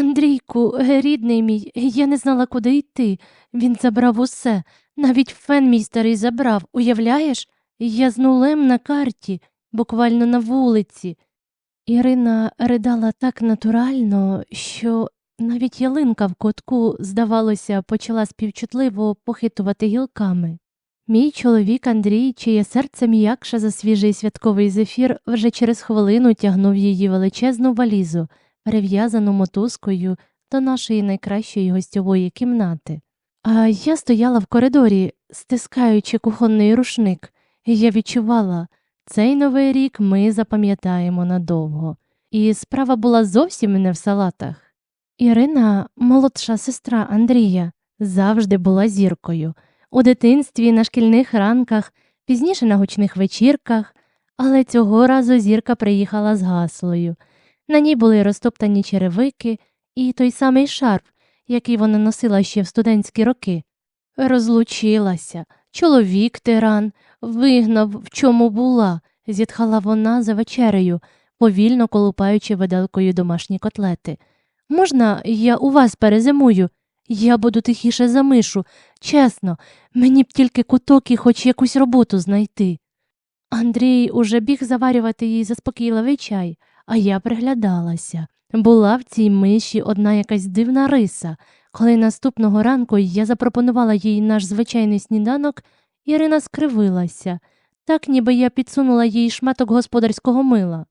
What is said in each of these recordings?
Андрійку, е, рідний мій, я не знала, куди йти. Він забрав усе, навіть фен мій старий забрав, уявляєш? Я з нулем на карті, буквально на вулиці. Ірина ридала так натурально, що навіть ялинка в кутку, здавалося, почала співчутливо похитувати гілками. Мій чоловік Андрій, чиє серце м'якше за свіжий святковий зефір, вже через хвилину тягнув її величезну валізу, перев'язану мотузкою до нашої найкращої гостьової кімнати. А я стояла в коридорі, стискаючи кухонний рушник, і я відчувала, цей новий рік ми запам'ятаємо надовго. І справа була зовсім не в салатах. Ірина, молодша сестра Андрія, завжди була зіркою. У дитинстві на шкільних ранках, пізніше на гучних вечірках, але цього разу зірка приїхала з гаслою. На ній були розтоптані черевики і той самий шарф, який вона носила ще в студентські роки. Розлучилася, чоловік тиран, вигнав, в чому була, зітхала вона за вечерею, повільно колупаючи виделкою домашні котлети. Можна, я у вас перезимую? Я буду тихіше за мишу, чесно, мені б тільки куток і хоч якусь роботу знайти. Андрій уже біг заварювати їй заспокійливий чай, а я приглядалася. Була в цій миші одна якась дивна риса. Коли наступного ранку я запропонувала їй наш звичайний сніданок, Ірина скривилася, так ніби я підсунула їй шматок господарського мила.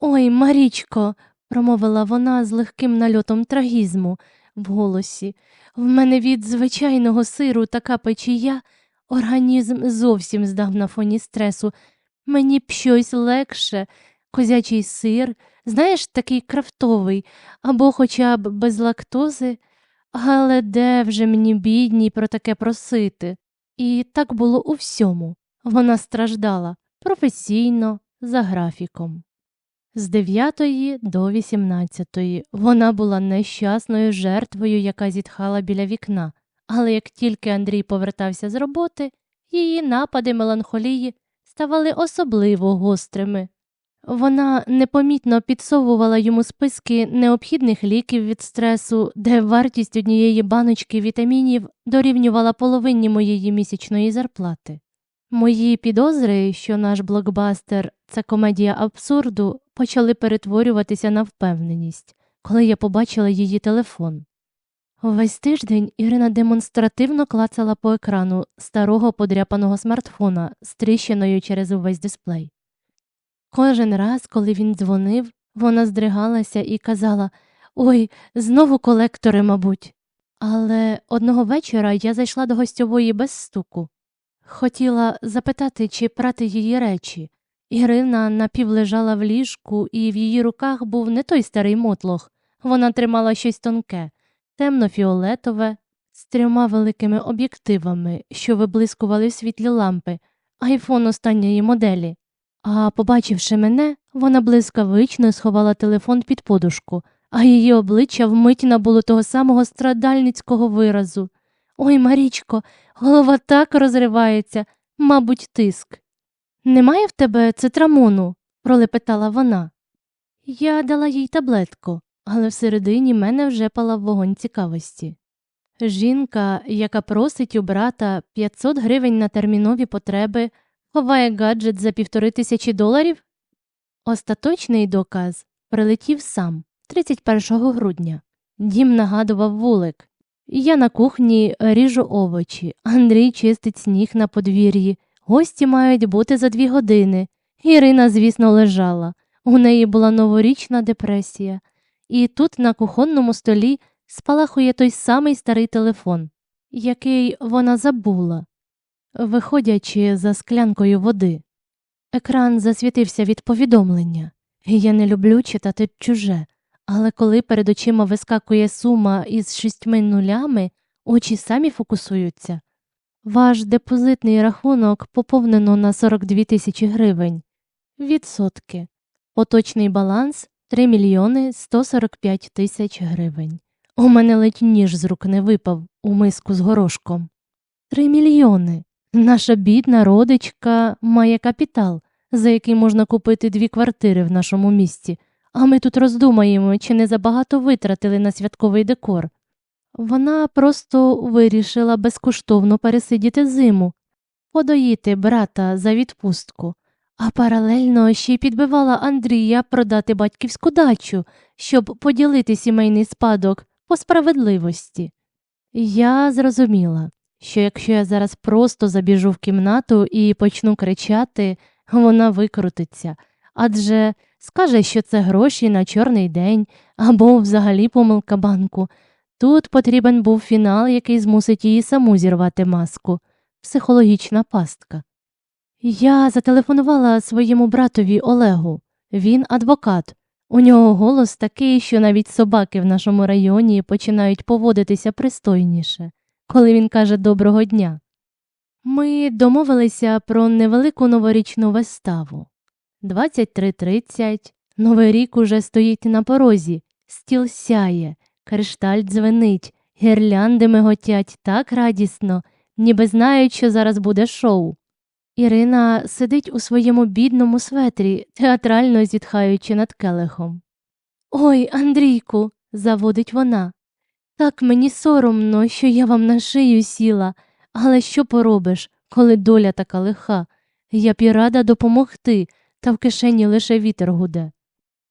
Ой, Марічко, промовила вона з легким нальотом трагізму в голосі. В мене від звичайного сиру така печія, організм зовсім здав на фоні стресу. Мені б щось легше, козячий сир, знаєш, такий крафтовий, або хоча б без лактози. Але де вже мені бідній про таке просити? І так було у всьому. Вона страждала професійно, за графіком. З 9 до 18 вона була нещасною жертвою, яка зітхала біля вікна, але як тільки Андрій повертався з роботи, її напади меланхолії ставали особливо гострими. Вона непомітно підсовувала йому списки необхідних ліків від стресу, де вартість однієї баночки вітамінів дорівнювала половині моєї місячної зарплати. Мої підозри, що наш блокбастер це комедія абсурду, почали перетворюватися на впевненість, коли я побачила її телефон. Весь тиждень Ірина демонстративно клацала по екрану старого подряпаного смартфона з тріщиною через увесь дисплей. Кожен раз, коли він дзвонив, вона здригалася і казала Ой, знову колектори, мабуть. Але одного вечора я зайшла до гостьової без стуку. Хотіла запитати, чи прати її речі. Ірина напівлежала в ліжку, і в її руках був не той старий мотлох. Вона тримала щось тонке, темно-фіолетове, з трьома великими об'єктивами, що виблискували в світлі лампи, айфон останньої моделі. А побачивши мене, вона блискавично сховала телефон під подушку, а її обличчя вмить набуло того самого страдальницького виразу. Ой, Марічко, голова так розривається, мабуть, тиск. Немає в тебе цитрамону? пролепетала вона. Я дала їй таблетку, але всередині мене вже палав вогонь цікавості. Жінка, яка просить у брата 500 гривень на термінові потреби, ховає гаджет за півтори тисячі доларів? Остаточний доказ прилетів сам 31 грудня. Дім нагадував вулик. Я на кухні ріжу овочі, Андрій чистить сніг на подвір'ї. Гості мають бути за дві години. Ірина, звісно, лежала. У неї була новорічна депресія. І тут на кухонному столі спалахує той самий старий телефон, який вона забула, виходячи за склянкою води. Екран засвітився від повідомлення. Я не люблю читати чуже, але коли перед очима вискакує сума із шістьми нулями, очі самі фокусуються. Ваш депозитний рахунок поповнено на 42 тисячі гривень. Відсотки. Поточний баланс 3 мільйони 145 тисяч гривень. У мене ледь ніж з рук не випав у миску з горошком. Три мільйони. Наша бідна родичка має капітал, за який можна купити дві квартири в нашому місті, а ми тут роздумаємо, чи не забагато витратили на святковий декор. Вона просто вирішила безкоштовно пересидіти зиму, подоїти брата за відпустку, а паралельно ще й підбивала Андрія продати батьківську дачу, щоб поділити сімейний спадок по справедливості. Я зрозуміла, що якщо я зараз просто забіжу в кімнату і почну кричати, вона викрутиться, адже скаже, що це гроші на чорний день або взагалі помилка банку. Тут потрібен був фінал, який змусить її саму зірвати маску, психологічна пастка. Я зателефонувала своєму братові Олегу. Він адвокат. У нього голос такий, що навіть собаки в нашому районі починають поводитися пристойніше, коли він каже доброго дня. Ми домовилися про невелику новорічну виставу. 23.30, Новий рік уже стоїть на порозі, стіл сяє, кришталь дзвенить, гірлянди миготять так радісно, ніби знають, що зараз буде шоу. Ірина сидить у своєму бідному светрі, театрально зітхаючи над келихом. Ой, Андрійку, заводить вона. Так мені соромно, що я вам на шию сіла, але що поробиш, коли доля така лиха? Я б і рада допомогти, та в кишені лише вітер гуде.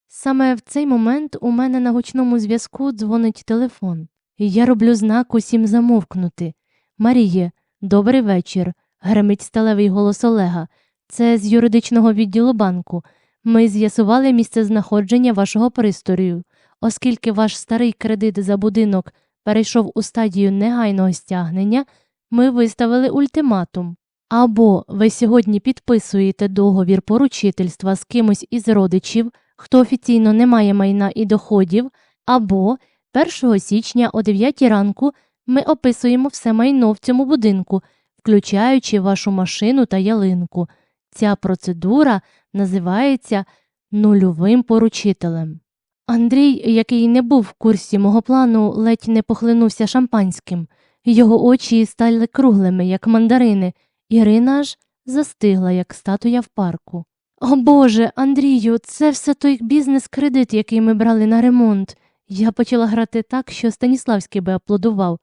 Саме в цей момент у мене на гучному зв'язку дзвонить телефон, і я роблю знак усім замовкнути. Маріє, добрий вечір. гримить сталевий голос Олега. Це з юридичного відділу банку. Ми з'ясували місце знаходження вашого пристрою. Оскільки ваш старий кредит за будинок перейшов у стадію негайного стягнення, ми виставили ультиматум. Або ви сьогодні підписуєте договір поручительства з кимось із родичів, хто офіційно не має майна і доходів, або 1 січня о 9 ранку ми описуємо все майно в цьому будинку, включаючи вашу машину та ялинку. Ця процедура називається нульовим поручителем. Андрій, який не був в курсі мого плану, ледь не похлинувся шампанським. Його очі стали круглими, як мандарини. Ірина ж застигла, як статуя в парку. О Боже, Андрію, це все той бізнес-кредит, який ми брали на ремонт. Я почала грати так, що Станіславський би аплодував.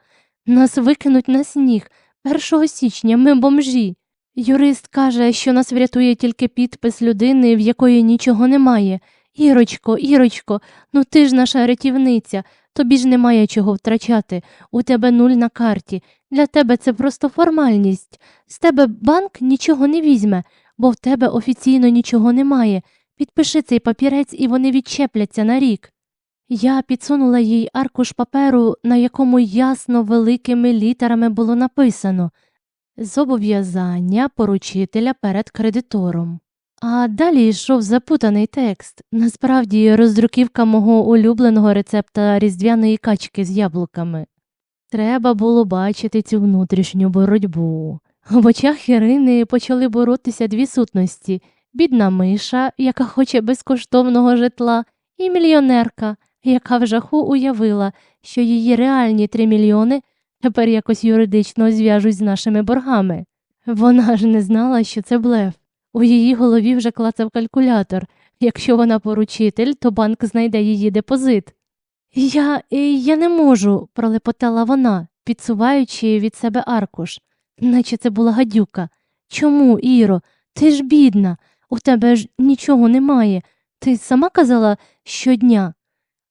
Нас викинуть на сніг. 1 січня ми бомжі. Юрист каже, що нас врятує тільки підпис людини, в якої нічого немає. Ірочко, Ірочко, ну ти ж наша рятівниця, тобі ж немає чого втрачати. У тебе нуль на карті. Для тебе це просто формальність. З тебе банк нічого не візьме, бо в тебе офіційно нічого немає. Підпиши цей папірець і вони відчепляться на рік. Я підсунула їй аркуш паперу, на якому ясно великими літерами було написано Зобов'язання поручителя перед кредитором. А далі йшов запутаний текст, насправді роздруківка мого улюбленого рецепта різдвяної качки з яблуками. Треба було бачити цю внутрішню боротьбу. В очах Ірини почали боротися дві сутності бідна миша, яка хоче безкоштовного житла, і мільйонерка, яка в жаху уявила, що її реальні три мільйони тепер якось юридично зв'яжуть з нашими боргами. Вона ж не знала, що це блеф. У її голові вже клацав калькулятор. Якщо вона поручитель, то банк знайде її депозит. Я е, я не можу, пролепотала вона, підсуваючи від себе аркуш, наче це була гадюка. Чому, Іро? Ти ж бідна, у тебе ж нічого немає. Ти сама казала щодня.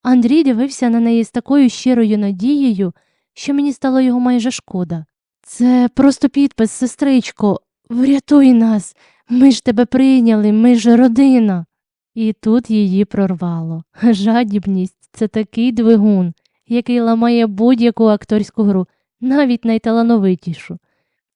Андрій дивився на неї з такою щирою надією, що мені стало його майже шкода. Це просто підпис, сестричко, врятуй нас. Ми ж тебе прийняли, ми ж родина. І тут її прорвало. Жадібність це такий двигун, який ламає будь-яку акторську гру, навіть найталановитішу.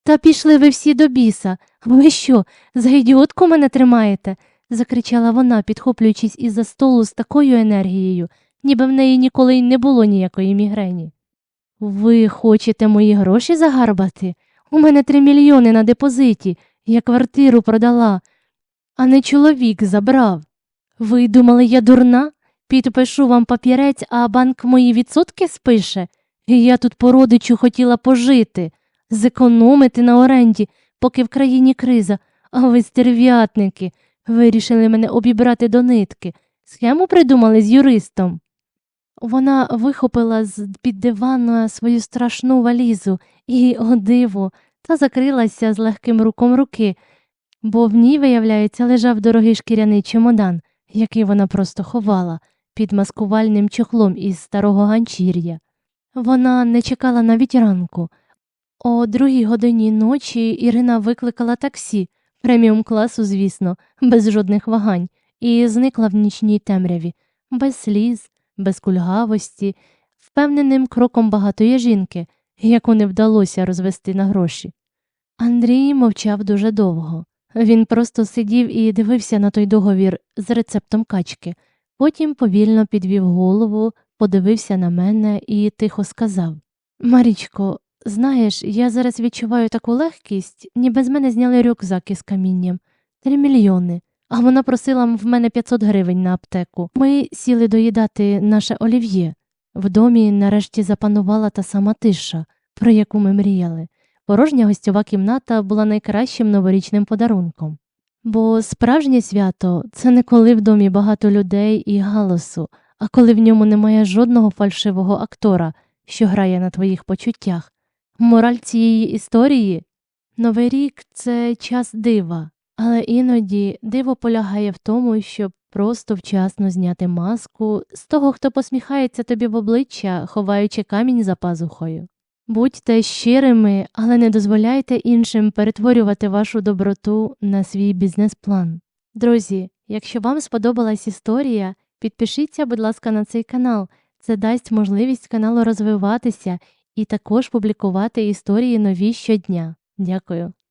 Та пішли ви всі до біса. Ви що, за ідіотку мене тримаєте? закричала вона, підхоплюючись із за столу з такою енергією, ніби в неї ніколи й не було ніякої мігрені. Ви хочете мої гроші загарбати? У мене три мільйони на депозиті. Я квартиру продала, а не чоловік забрав. Ви думали, я дурна? Підпишу вам папірець, а банк мої відсотки спише. Я тут по родичу хотіла пожити, зекономити на оренді, поки в країні криза, а ви стерв'ятники, вирішили мене обібрати до нитки. Схему придумали з юристом. Вона вихопила з під дивана свою страшну валізу і, о диво, та закрилася з легким руком руки, бо в ній, виявляється, лежав дорогий шкіряний чемодан, який вона просто ховала під маскувальним чохлом із старого ганчір'я. Вона не чекала навіть ранку. О другій годині ночі Ірина викликала таксі, преміум класу, звісно, без жодних вагань, і зникла в нічній темряві, без сліз, без кульгавості, впевненим кроком багатої жінки, яку не вдалося розвести на гроші. Андрій мовчав дуже довго. Він просто сидів і дивився на той договір з рецептом качки, потім повільно підвів голову, подивився на мене і тихо сказав Марічко, знаєш, я зараз відчуваю таку легкість, ніби з мене зняли рюкзак із камінням. Три мільйони. А вона просила в мене 500 гривень на аптеку. Ми сіли доїдати наше олів'є. В домі нарешті запанувала та сама тиша, про яку ми мріяли. Порожня гостьова кімната була найкращим новорічним подарунком. Бо справжнє свято це не коли в домі багато людей і галасу, а коли в ньому немає жодного фальшивого актора, що грає на твоїх почуттях. Мораль цієї історії Новий рік це час дива, але іноді диво полягає в тому, щоб просто вчасно зняти маску з того, хто посміхається тобі в обличчя, ховаючи камінь за пазухою. Будьте щирими, але не дозволяйте іншим перетворювати вашу доброту на свій бізнес-план. Друзі, якщо вам сподобалась історія, підпишіться, будь ласка, на цей канал. Це дасть можливість каналу розвиватися і також публікувати історії нові щодня. Дякую.